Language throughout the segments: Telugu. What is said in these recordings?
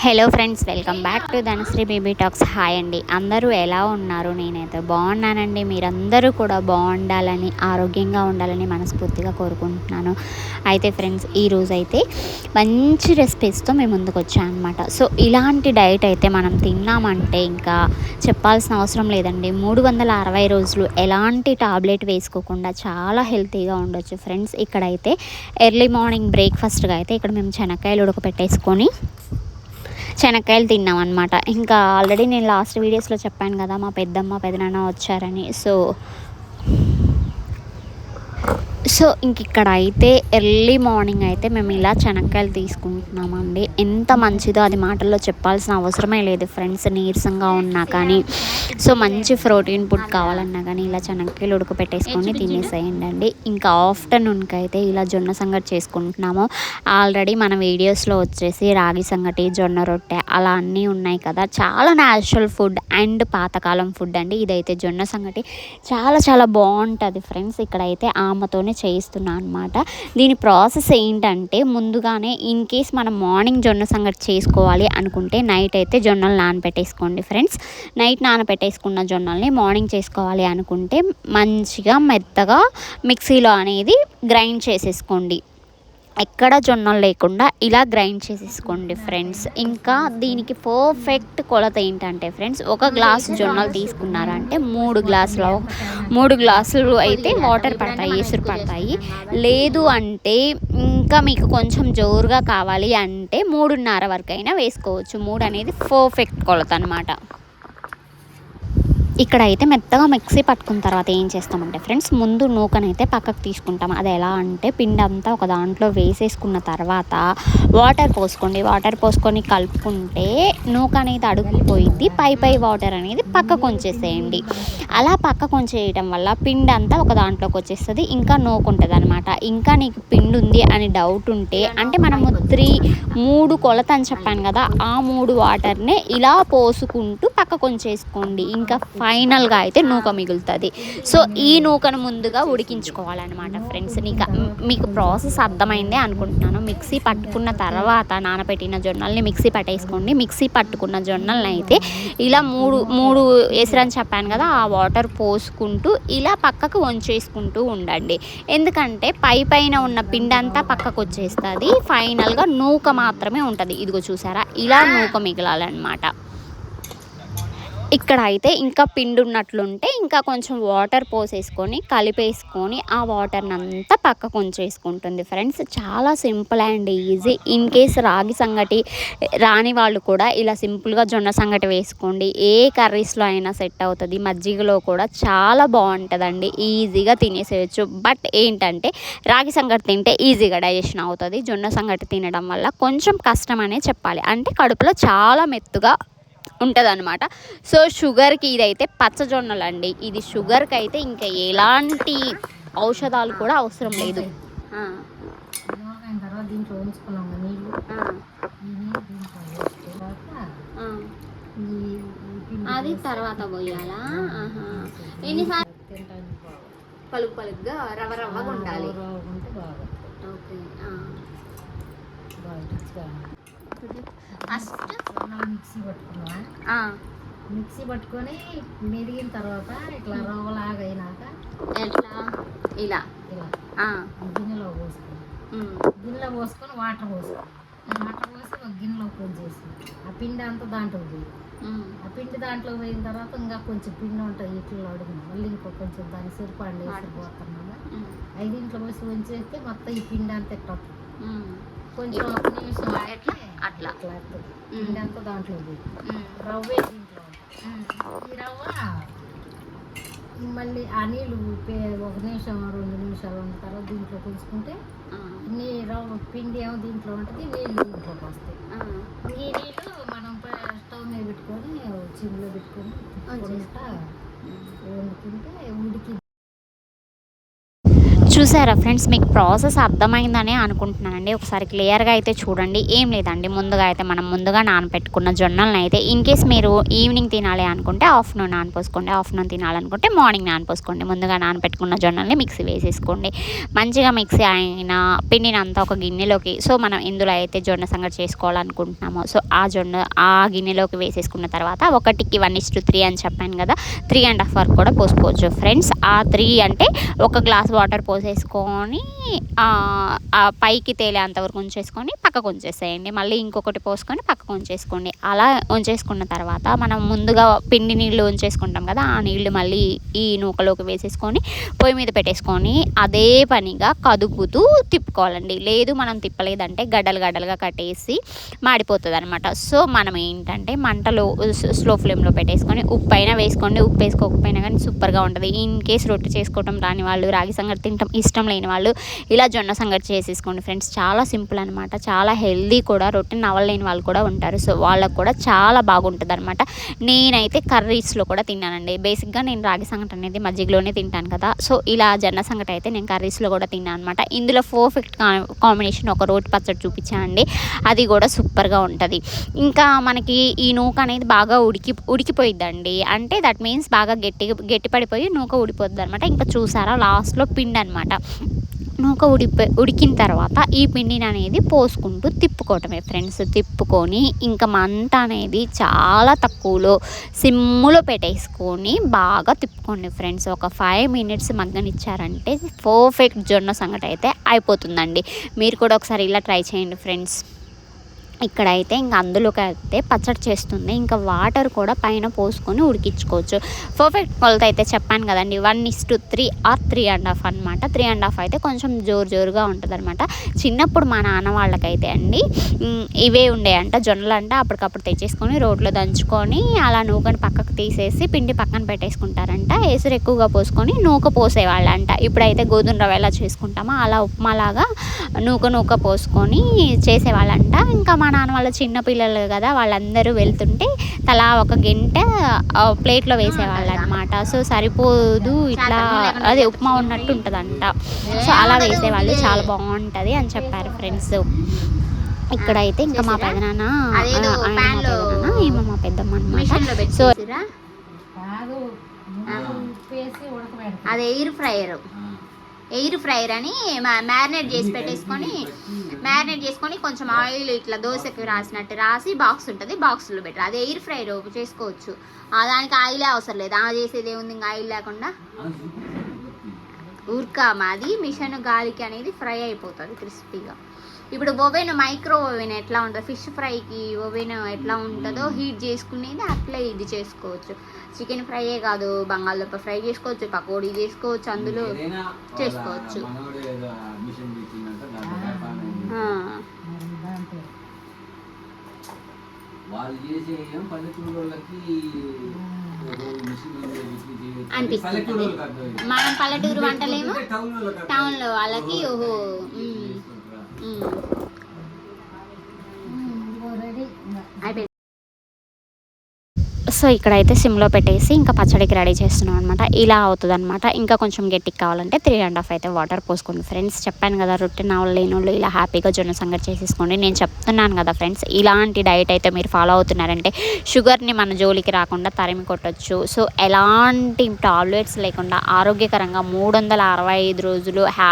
Hello friends welcome back to Dhanashree baby talks hi అండి. అందరూ ఎలా ఉన్నారు? నేనైతే బాగున్నానండి. మీరందరూ కూడా బాగుండాలని ఆరోగ్యంగా ఉండాలని మనస్ఫూర్తిగా కోరుకుంటున్నాను. అయితే ఫ్రెండ్స్ ఈరోజు అయితే మంచి రెసిపీస్తో మేము ముందుకు వచ్చాను అనమాట సో ఇలాంటి డైట్ అయితే మనం తిన్నామంటే ఇంకా చెప్పాల్సిన అవసరం లేదండి. మూడు వందల అరవై రోజులు ఎలాంటి టాబ్లెట్ వేసుకోకుండా చాలా హెల్తీగా ఉండొచ్చు ఫ్రెండ్స్ ఇక్కడైతే ఎర్లీ మార్నింగ్ బ్రేక్ఫాస్ట్గా అయితే ఇక్కడ మేము శనక్కాయలు ఉడకపెట్టేసుకొని శనక్కాయలు తిన్నాం అనమాట ఇంకా ఆల్రెడీ నేను లాస్ట్ వీడియోస్లో చెప్పాను కదా మా పెద్దమ్మ పెదనాన్న వచ్చారని. సో సో ఇంక ఇక్కడ అయితే ఎర్లీ మార్నింగ్ అయితే మేము ఇలా శనక్కాయలు తీసుకుంటున్నామండి. ఎంత మంచిదో అది మాటల్లో చెప్పాల్సిన అవసరమే లేదు. ఫ్రెండ్స్ నీరసంగా ఉన్నా కానీ. సో మంచి ప్రోటీన్ ఫుడ్ కావాలన్నా కానీ ఇలా చెనక్కాయలు ఉడకపెట్టేసుకొని తినేసేయండి అండి ఇంకా ఆఫ్టర్నూన్కి అయితే ఇలా జొన్న సంగటి చేసుకుంటున్నాము. ఆల్రెడీ మన వీడియోస్లో వచ్చేసి రాగి సంగటి జొన్న రొట్టె అలా అన్నీ ఉన్నాయి కదా. చాలా న్యాచురల్ ఫుడ్ అండ్ పాతకాలం ఫుడ్ అండి. ఇదైతే జొన్న సంగటి. చాలా చాలా బాగుంటుంది ఫ్రెండ్స్. ఇక్కడైతే ఆమెతోనే చేయిస్తున్నా అనమాట దీని ప్రాసెస్ ఏంటంటే ముందుగానే ఇన్ కేస్ మనం మార్నింగ్ జొన్న సంగటి చేసుకోవాలి అనుకుంటే నైట్ అయితే జొన్నలు నానబెట్టేసుకోండి ఫ్రెండ్స్. నైట్ నానబెట్టేసుకున్న జొన్నల్ని మార్నింగ్ చేసుకోవాలి అనుకుంటే మంచిగా మెత్తగా మిక్సీలో అనేది గ్రైండ్ చేసేసుకోండి. ఎక్కడ జొన్నలు లేకుండా ఇలా గ్రైండ్ చేసేసుకోండి ఫ్రెండ్స్. ఇంకా దీనికి పర్ఫెక్ట్ కొలత ఏంటంటే ఫ్రెండ్స్ ఒక గ్లాస్ జొన్నలు తీసుకున్నారంటే మూడు గ్లాసులు మూడు గ్లాసులు అయితే వాటర్ పడతాయి ఎసురు పడతాయి. లేదు అంటే ఇంకా మీకు కొంచెం జోరుగా కావాలి అంటే మూడున్నర వరకు అయినా వేసుకోవచ్చు. మూడు అనేది పర్ఫెక్ట్ కొలత అనమాట ఇక్కడ అయితే మెత్తగా మిక్సీ పట్టుకున్న తర్వాత ఏం చేస్తామంటే ఫ్రెండ్స్ ముందు నూకనైతే పక్కకు తీసుకుంటాం. అది ఎలా అంటే పిండి అంతా ఒక దాంట్లో వేసేసుకున్న తర్వాత వాటర్ పోసుకోండి. వాటర్ పోసుకొని కలుపుకుంటే నూక అనేది అడుగుపోయింది. పై పై వాటర్ అనేది పక్కకు ఉంచేసేయండి. అలా పక్కకు ఉంచేయటం వల్ల పిండి అంతా ఒక దాంట్లోకి వచ్చేస్తుంది. ఇంకా నూకు ఉంటుంది అనమాట ఇంకా నీకు పిండి ఉంది అని డౌట్ ఉంటే అంటే మనము త్రీ మూడు కొలత అని చెప్పాను కదా ఆ మూడు వాటర్నే ఇలా పోసుకుంటూ పక్కకు ఉంచేసుకోండి. ఇంకా ఫైనల్గా అయితే నూక మిగులుతుంది. సో ఈ నూకను ముందుగా ఉడికించుకోవాలన్నమాట ఫ్రెండ్స్. నీకు మీకు ప్రాసెస్ అర్థమైందే అనుకుంటున్నాను. మిక్సీ పట్టుకున్న తర్వాత నానబెట్టిన జొన్నల్ని మిక్సీ పట్టేసుకోండి. మిక్సీ పట్టుకున్న జొన్నల్ని అయితే ఇలా మూడు మూడు వేసిరని చెప్పాను కదా ఆ వాటర్ పోసుకుంటూ ఇలా పక్కకు వంచేసుకుంటూ ఉండండి. ఎందుకంటే పై పైన ఉన్న పిండంతా పక్కకు వచ్చేస్తుంది. ఫైనల్గా నూక మాత్రమే ఉంటుంది. ఇదిగో చూసారా? ఇలా నూక మిగలాలన్నమాట. ఇక్కడ అయితే ఇంకా పిండి ఉన్నట్లుంటే ఇంకా కొంచెం వాటర్ పోసేసుకొని కలిపేసుకొని ఆ వాటర్ని అంతా పక్కకు ఉంచేసుకుంటుంది ఫ్రెండ్స్. చాలా simple and easy. In case రాగి సంగటి రాని వాళ్ళు కూడా ఇలా సింపుల్గా జొన్న సంగటి వేసుకోండి. ఏ కర్రీస్లో అయినా సెట్ అవుతుంది. మజ్జిగలో కూడా చాలా బాగుంటుందండి. ఈజీగా తినేసేయచ్చు. బట్ ఏంటంటే రాగి సంగటి తింటే ఈజీగా డైజెషన్ అవుతుంది. జొన్న సంగటి తినడం వల్ల కొంచెం కష్టం అనే చెప్పాలి. అంటే కడుపులో చాలా మెత్తుగా ఉంటుంది అనమాట సో షుగర్కి ఇదైతే పచ్చజొన్నలు అండి ఇది షుగర్కి అయితే ఇంకా ఎలాంటి ఔషధాలు కూడా అవసరం లేదు. అది తర్వాత పోయాలా? ఎన్నిసార్లు పలుకు పలుకుగా రవ్వ రవ్వగా ఉండాలి. ఓకే. ఫస్ట్ మిక్సీ పట్టుకున్నాం. మిక్సీ పట్టుకొని మెరిగిన తర్వాత ఇట్లా రవ్వలాగా అయినాక ఎట్లా? ఇలా. ఇలా. గిన్నెలో పోసుకొని గిన్నెలో పోసుకొని వాటర్ పోసుకొని వాటర్ పోసి ఒక గిన్నెలో పోసేసి ఆ పిండి అంతా దాంట్లో పోయి ఆ పిండి దాంట్లో పోయిన తర్వాత ఇంకా కొంచెం పిండి ఉంటుంది ఇట్లా అడిగిన. మళ్ళీ ఇంకో కొంచెం దాన్ని సరిపండి వేసి పోతున్నాము ఐదింట్లో పోసి ఉంచేస్తే మొత్తం ఈ పిండి అంతా ఎట్లా కొంచెం ఒక నిమిషం ఎట్లా? అట్లా. అంతా దాంట్లో రవ్వే దీంట్లో ఈ రవ్వ మళ్ళీ ఆ నీళ్ళు ఒక నిమిషం రెండు నిమిషాలు ఉన్న తర్వాత దీంట్లో పులుచుకుంటే నీ రవ్వ పిండి ఏమో దీంట్లో ఉంటుంది నీళ్ళు దీంట్లోకి వస్తాయి. ఈ నీళ్ళు మనం స్టవ్ మీద పెట్టుకొని చిమ్లో పెట్టుకొని వండుకుంటే ఉడికి చూసారా ఫ్రెండ్స్? మీకు ప్రాసెస్ అర్థమైందని అనుకుంటున్నానండి. ఒకసారి క్లియర్గా అయితే చూడండి. ఏం లేదండి. ముందుగా అయితే మనం ముందుగా నానపెట్టుకున్న జొన్నలను అయితే ఇన్ కేస్ మీరు ఈవినింగ్ తినాలి అనుకుంటే ఆఫ్టర్నూన్ నానపోసుకోండి. ఆఫ్టర్నూన్ తినాలనుకుంటే మార్నింగ్ నానపోసుకోండి. ముందుగా నానపెట్టుకున్న జొన్నల్ని మిక్సీ వేసేసుకోండి. మంచిగా మిక్సీ అయిన పిండినంతా ఒక గిన్నెలోకి సో మనం ఇందులో అయితే జొన్న సంగటి చేసుకోవాలనుకుంటున్నామో సో ఆ జొన్న ఆ గిన్నెలోకి వేసేసుకున్న తర్వాత ఒకటికి వన్ ఇస్టు త్రీ అని చెప్పాను కదా త్రీ అండ్ హాఫ్ వరకు కూడా పోసుకోవచ్చు. ఫ్రెండ్స్ ఆ త్రీ అంటే ఒక గ్లాస్ వాటర్ పోసేసుకొని ఆ, పైకి తేలేంత వరకు ఉంచేసుకొని పక్కకు ఉంచేసేయండి. మళ్ళీ ఇంకొకటి పోసుకొని పక్కకు ఉంచేసుకోండి. అలా ఉంచేసుకున్న తర్వాత మనం ముందుగా పిండి నీళ్ళు ఉంచేసుకుంటాం కదా ఆ నీళ్ళు మళ్ళీ ఈ నూకలోకి వేసేసుకొని పొయ్యి మీద పెట్టేసుకొని అదే పనిగా కదుపుతూ తిప్పుకోవాలండి. లేదు మనం తిప్పలేదంటే గడ్డలు గడ్డలుగా కట్టేసి మాడిపోతుంది అనమాట సో మనం ఏంటంటే మంటలో స్లో ఫ్లేమ్లో పెట్టేసుకొని ఉప్పు అయినా వేసుకోండి. ఉప్పు వేసుకోకపోయినా కానీ సూపర్గా ఉంటుంది. ఇన్ కేస్ రొట్టె చేసుకోవటం రాని వాళ్ళు రాగి సంగతి తింటాం ఇష్టం లేని వాళ్ళు ఇలా జొన్న సంగటి చేసేసుకోండి ఫ్రెండ్స్. చాలా సింపుల్ అనమాట చాలా హెల్దీ కూడా రొట్టె నవ్వలేని వాళ్ళు కూడా ఉంటారు. సో వాళ్ళకు కూడా చాలా బాగుంటుంది అనమాట నేనైతే కర్రీస్లో కూడా తిన్నానండి. బేసిక్గా నేను రాగి సంగటి అనేది మజ్జిగలోనే తింటాను కదా. సో ఇలా జొన్న సంగటి అయితే నేను కర్రీస్లో కూడా తిన్నాను అనమాట ఇందులో పర్ఫెక్ట్ కాంబినేషన్ ఒక రోటి పచ్చడి చూపించానండి అది కూడా సూపర్గా ఉంటుంది. ఇంకా మనకి ఈ నూక అనేది బాగా ఉడికి ఉడికిపోయిద్దండి. అంటే దట్ మీన్స్ బాగా గట్టి గట్టి పడిపోయి నూక ఉడిపోద్ది అనమాట ఇంకా చూసారా? లాస్ట్లో పిండి అనమాట నూక ఉడిపి ఉడికిన తర్వాత ఈ పిండిని అనేది పోసుకుంటూ తిప్పుకోవటమే ఫ్రెండ్స్. తిప్పుకొని ఇంకా మంట అనేది చాలా తక్కువలో సిమ్ములో పెట్టేసుకొని బాగా తిప్పుకోండి ఫ్రెండ్స్. ఒక ఫైవ్ మినిట్స్ మగ్గనిచ్చారంటే పర్ఫెక్ట్ జొన్న సంగటి అయితే అయిపోతుందండి. మీరు కూడా ఒకసారి ఇలా ట్రై చేయండి ఫ్రెండ్స్. ఇక్కడైతే ఇంకా అందులోకి అయితే పచ్చడి చేస్తుంది. ఇంకా వాటర్ కూడా పైన పోసుకొని ఉడికించుకోవచ్చు. పర్ఫెక్ట్ కొలత అయితే చెప్పాను కదండి. One is to three or three and half అనమాట త్రీ అండ్ హాఫ్ అయితే కొంచెం జోరు జోరుగా ఉంటుంది అనమాట చిన్నప్పుడు మా నాన్న వాళ్ళకైతే అండి ఇవే ఉండేయంట. జొన్నలు అంట అప్పటికప్పుడు తెచ్చేసుకొని రోడ్లో దంచుకొని అలా నూకని పక్కకు తీసేసి పిండి పక్కన పెట్టేసుకుంటారంట. ఎసురు ఎక్కువగా పోసుకొని నూక పోసేవాళ్ళంట. ఇప్పుడైతే గోధుమ రవ్వ ఎలా చేసుకుంటామో అలా ఉప్మాలాగా నూక నూక పోసుకొని చేసేవాళ్ళంట. ఇంకా మన నాన్న వాళ్ళ చిన్న పిల్లలు కదా వాళ్ళందరూ వెళ్తుంటే తలా ఒక గంట ప్లేట్లో వేసేవాళ్ళు అనమాట సో సరిపోదు ఇట్లా అదే ఉప్మా ఉన్నట్టు ఉంటుందంట. సో అలా వేసేవాళ్ళు చాలా బాగుంటుంది అని చెప్పారు ఫ్రెండ్స్. ఇక్కడైతే ఇంకా మా పెదనాన్న ఆయన మా పెదనాన్న పెద్దమ్మ అనమాట సో అది ఎయిర్ ఫ్రైయర్. ఎయిర్ ఫ్రైర్ అని మ్యారినేట్ చేసి పెట్టేసుకొని మ్యారినేట్ చేసుకొని కొంచెం ఆయిల్ ఇట్లా దోశకి రాసినట్టు రాసి బాక్స్ ఉంటుంది బాక్స్లో బెటర్ అది ఎయిర్ ఫ్రైర్ చేసుకోవచ్చు. ఆ దానికి ఆయిలే అవసరం లేదు. ఆ చేసేది ఏముంది? ఇంకా ఆయిల్ లేకుండా ఉర్కా మాది. మిషన్ గాలికి అనేది ఫ్రై అయిపోతుంది క్రిస్పీగా. ఇప్పుడు ఓవెన్ మైక్రో ఓవెన్ ఎట్లా ఉంటుంది? ఫిష్ ఫ్రైకి ఓవెన్ ఎట్లా ఉంటుందో హీట్ చేసుకునేది అట్లే ఇది చేసుకోవచ్చు. చికెన్ ఫ్రైయే కాదు బంగాళదుంప ఫ్రై చేసుకోవచ్చు పకోడీ చేసుకోవచ్చు అందులో చేసుకోవచ్చు. అనిపిస్తుంది. మనం పల్లెటూరు వంటలేమో? టౌన్ వాళ్ళకి అర్థమైంది. టౌన్లో వాళ్ళకి ఓహో ఉమ్, చేసుకుంటారా? ఉమ్. ఇదిగో రెడీ ఇంకా అయిపోయింది సో ఇక్కడైతే సిమ్లో పెట్టేసి ఇంకా పచ్చడికి రెడీ చేస్తున్నాం అనమాట ఇలా అవుతుంది అనమాట ఇంకా కొంచెం గట్టికి కావాలంటే త్రీ అండ్ హాఫ్ అయితే వాటర్ పోసుకోండి ఫ్రెండ్స్ చెప్పాను కదా రొట్టె నావలు లేని వాళ్ళు ఇలా హ్యాపీగా జొన్న సంగతి చేసేసుకోండి. నేను చెప్తున్నాను కదా ఫ్రెండ్స్ ఇలాంటి డైట్ అయితే మీరు ఫాలో అవుతున్నారంటే షుగర్ని మన జోలికి రాకుండా తరిమి కొట్టచ్చు. సో ఎలాంటి టాబ్లెట్స్ లేకుండా ఆరోగ్యకరంగా మూడు వందల అరవై ఐదు రోజులు హ్యా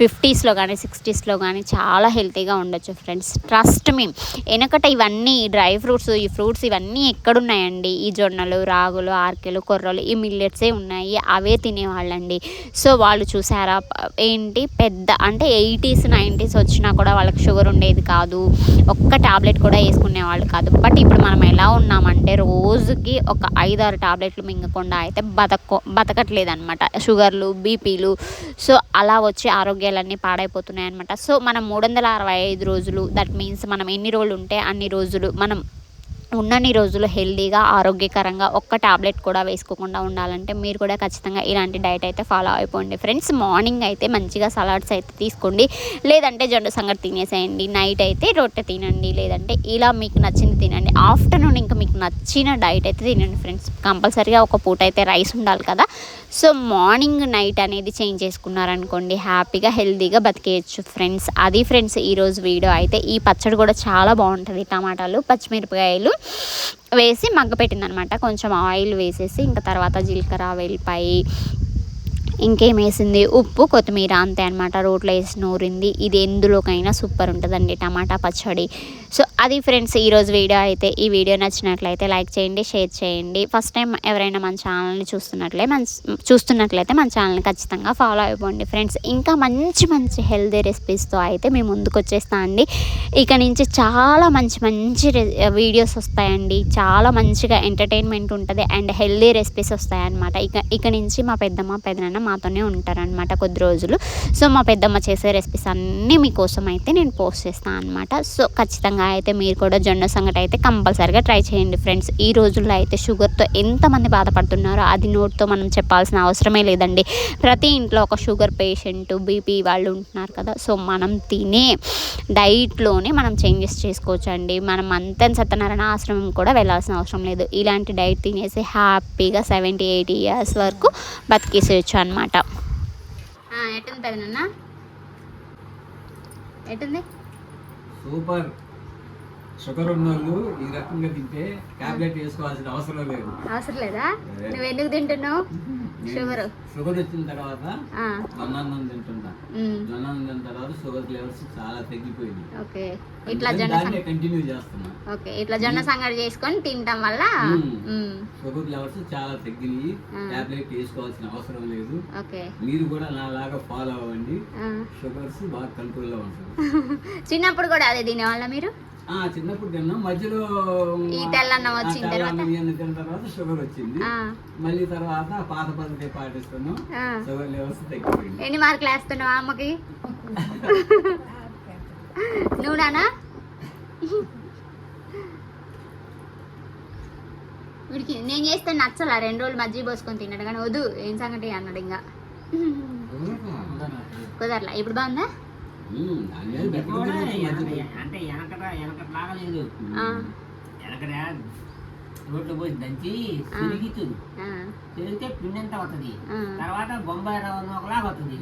ఫిఫ్టీస్లో కానీ సిక్స్టీస్లో కానీ చాలా హెల్తీగా ఉండొచ్చు ఫ్రెండ్స్ ట్రస్ట్ మీ వెనకట ఇవన్నీ డ్రై ఫ్రూట్స్ ఈ ఫ్రూట్స్ ఇవన్నీ ఎక్కడున్నాయండి? ఈ ఈ జొన్నలు రాగులు ఆర్కెలు కొర్రలు ఈ మిల్లెట్సే ఉన్నాయి. అవే తినేవాళ్ళండి. సో వాళ్ళు చూసారా ఏంటి పెద్ద అంటే ఎయిటీస్ నైంటీస్ వచ్చినా కూడా వాళ్ళకి షుగర్ ఉండేది కాదు. ఒక్క టాబ్లెట్ కూడా వేసుకునేవాళ్ళు కాదు. బట్ ఇప్పుడు మనం ఎలా ఉన్నామంటే రోజుకి ఒక ఐదారు టాబ్లెట్లు మింగకుండా అయితే బతకో బతకట్లేదు అనమాట షుగర్లు బీపీలు సో అలా వచ్చే ఆరోగ్యాలన్నీ పాడైపోతున్నాయి అనమాట సో మనం మూడు వందల అరవై ఐదు రోజులు దట్ మీన్స్ మనం ఎన్ని రోజులు ఉంటే అన్ని రోజులు మనం ఉన్నన్ని రోజులు హెల్దీగా ఆరోగ్యకరంగా ఒక్క టాబ్లెట్ కూడా వేసుకోకుండా ఉండాలంటే మీరు కూడా ఖచ్చితంగా ఇలాంటి డైట్ అయితే ఫాలో అయిపోండి. ఫ్రెండ్స్ మార్నింగ్ అయితే మంచిగా సలాడ్స్ అయితే తీసుకోండి. లేదంటే జొండ సంగటి తినేసేయండి. నైట్ అయితే రొట్టె తినండి. లేదంటే ఇలా మీకు నచ్చింది తినండి. ఆఫ్టర్నూన్ ఇంకా మీకు నచ్చిన డైట్ అయితే తినండి ఫ్రెండ్స్. కంపల్సరీగా ఒక పూట అయితే రైస్ ఉండాలి కదా. సో మార్నింగ్ నైట్ అనేది చేంజ్ చేసుకున్నారనుకోండి హ్యాపీగా హెల్తీగా బతికేయచ్చు ఫ్రెండ్స్. అది ఫ్రెండ్స్ ఈరోజు వీడియో. అయితే ఈ పచ్చడి కూడా చాలా బాగుంటుంది. టమాటాలు పచ్చిమిరపకాయలు వేసి మగ్గపెట్టిందనమాట కొంచెం ఆయిల్ వేసేసి ఇంకా తర్వాత జీలకర్ర వెల్లిపాయి ఇంకేం వేసింది? ఉప్పు కొత్తిమీర అంతే అనమాట. రోట్లో వేసి నూరింది. ఇది ఎందులోకైనా సూపర్ ఉంటుందండి టమాటా పచ్చడి. సో అది ఫ్రెండ్స్ ఈరోజు వీడియో అయితే ఈ వీడియో నచ్చినట్లయితే లైక్ చేయండి షేర్ చేయండి. ఫస్ట్ టైం ఎవరైనా మన ఛానల్ని చూస్తున్నట్లే మన చూస్తున్నట్లయితే మన ఛానల్ని ఖచ్చితంగా ఫాలో అయిపోండి ఫ్రెండ్స్. ఇంకా మంచి మంచి హెల్తీ రెసిపీస్తో అయితే మేము ముందుకు వచ్చేస్తా అండి. ఇక నుంచి చాలా మంచి మంచి వీడియోస్ వస్తాయండి. చాలా మంచిగా ఎంటర్టైన్మెంట్ ఉంటుంది అండ్ హెల్దీ రెసిపీస్ వస్తాయన్నమాట. ఇక ఇక నుంచి మా పెద్దమ్మ పెదనాన్న మాతోనే ఉంటారనమాట కొద్ది రోజులు. సో మా పెద్దమ్మ చేసే రెసిపీస్ అన్నీ మీకోసం అయితే నేను పోస్ట్ చేస్తాను అనమాట సో ఖచ్చితంగా అయితే మీరు కూడా జొన్న సంగటి అయితే కంపల్సరీగా ట్రై చేయండి ఫ్రెండ్స్. ఈ రోజుల్లో అయితే షుగర్తో ఎంతమంది బాధపడుతున్నారో అది నోట్తో మనం చెప్పాల్సిన అవసరమే లేదండి. ప్రతి ఇంట్లో ఒక షుగర్ పేషెంట్ బీపీ వాళ్ళు ఉంటున్నారు కదా సో మనం తినే డైట్లోనే మనం చేంజెస్ చేసుకోవచ్చు అండి మనం అంత సత్యనారాయణ ఆశ్రమం కూడా వెళ్ళాల్సిన అవసరం లేదు. ఇలాంటి డైట్ తినేసి హ్యాపీగా సెవెంటీ ఎయిటీ ఇయర్స్ వరకు బతికేసేయచ్చు అనమాట ఎట్టుంది? సూపర్. షుగర్ ఉన్న వాళ్ళు ఈ రకంగా తింటే టాబ్లెట్ వేసుకోవాల్సిన అవసరం లేదు. అవసరం లేదా? నువ్వు ఎందుకు తింటున్నావు? షుగర్. షుగర్ వచ్చిన తర్వాత జొన్నాన్నం తింటున్నా. జొన్నాన్నం తిన్న తర్వాత షుగర్ లెవెల్స్ చాలా తగ్గిపోయింది. ఓకే. ఇట్లా జొన్న కంటిన్యూ చేస్తున్నా. ఓకే. ఇట్లా జొన్న సంగటి చేసుకొని తినటం వల్ల. షుగర్ లెవెల్స్ చాలా తగ్గినాయి. టాబ్లెట్ వేసుకోవాల్సిన అవసరం లేదు. ఓకే. మీరు కూడా నాలాగా ఫాలో అవ్వండి. షుగర్స్ బాగా కంట్రోల్లో ఉంటుంది చిన్నప్పుడు కూడా అదే తినేవాళ్ళ మీరు? చిన్నప్పుడు తిన్నాం. మధ్యలో ఈ తెల్లన్నం వచ్చిన తర్వాత? షుగర్ వచ్చింది. మళ్ళీ తర్వాత పాత పద్ధతి పాటిస్తున్నాం. ఆ. షుగర్ లెవెల్స్ తగ్గిపోయింది. ఎన్ని మార్కులు వేస్తున్నావు అమ్మకి? నువ్వు నానా వీడికి నేను చేస్తే నచ్చలా రెండు రోజులు మజ్జిగ పోసుకొని తిన్నాడు. కానీ వద్దు ఏం సంగతి అన్నాడు ఇంకా. కుదరలా? ఇప్పుడు బాగుందా? అంటే వెనకట వెనకట లాగలేదు ఆ, వెనకట రోడ్లు పోయి దంచి. తిరిగితుంది. ఆ, తిరిగితే పిండి వస్తుంది ఆ. తర్వాత బొంబాయి రవ్వ ఒకలాగా వస్తుంది.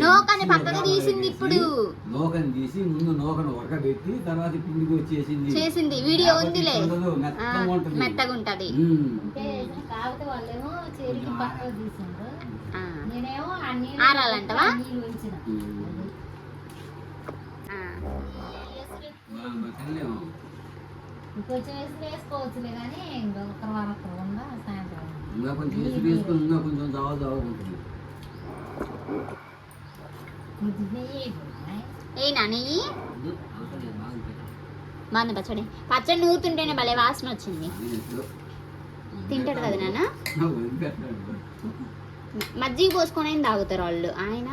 నోకని పక్కకు తీసింది ఇప్పుడు. నూకని తీసి ముందు నూకను ఉడకబెట్టి తర్వాత పిండికి వచ్చేసింది. చేసింది. వీడియో ఉందిలే. మెత్తగా ఉంటుంది. మెత్తగా ఉంటది. ఉమ్. కాకపోతే వాళ్ళేమో చెరికి ఆ నీళ్ళు ఆరాలంటవా? ఇంకొంచెం వేసి వేసుకోవచ్చులే కానీ ఇంకా ఒక వారం అక్కడ ఉందా సాయంత్రం ఇంకా కొంచెం వేసి వేసుకొని ఇంకా కొంచెం జావ జావ ఉంటుంది కొద్ది నెయ్యి అయిపోయింది. ఏనా నెయ్యి వద్దు, అవసరం లేదు, బాగుంటుంది. బాగుంది పచ్చడి పచ్చడి నూరుతుంటేనే భలే వాసన వచ్చింది తింటాడు కదా నాన్న. మజ్జిగ పోసుకొని తాగుతారు వాళ్ళు. ఆయన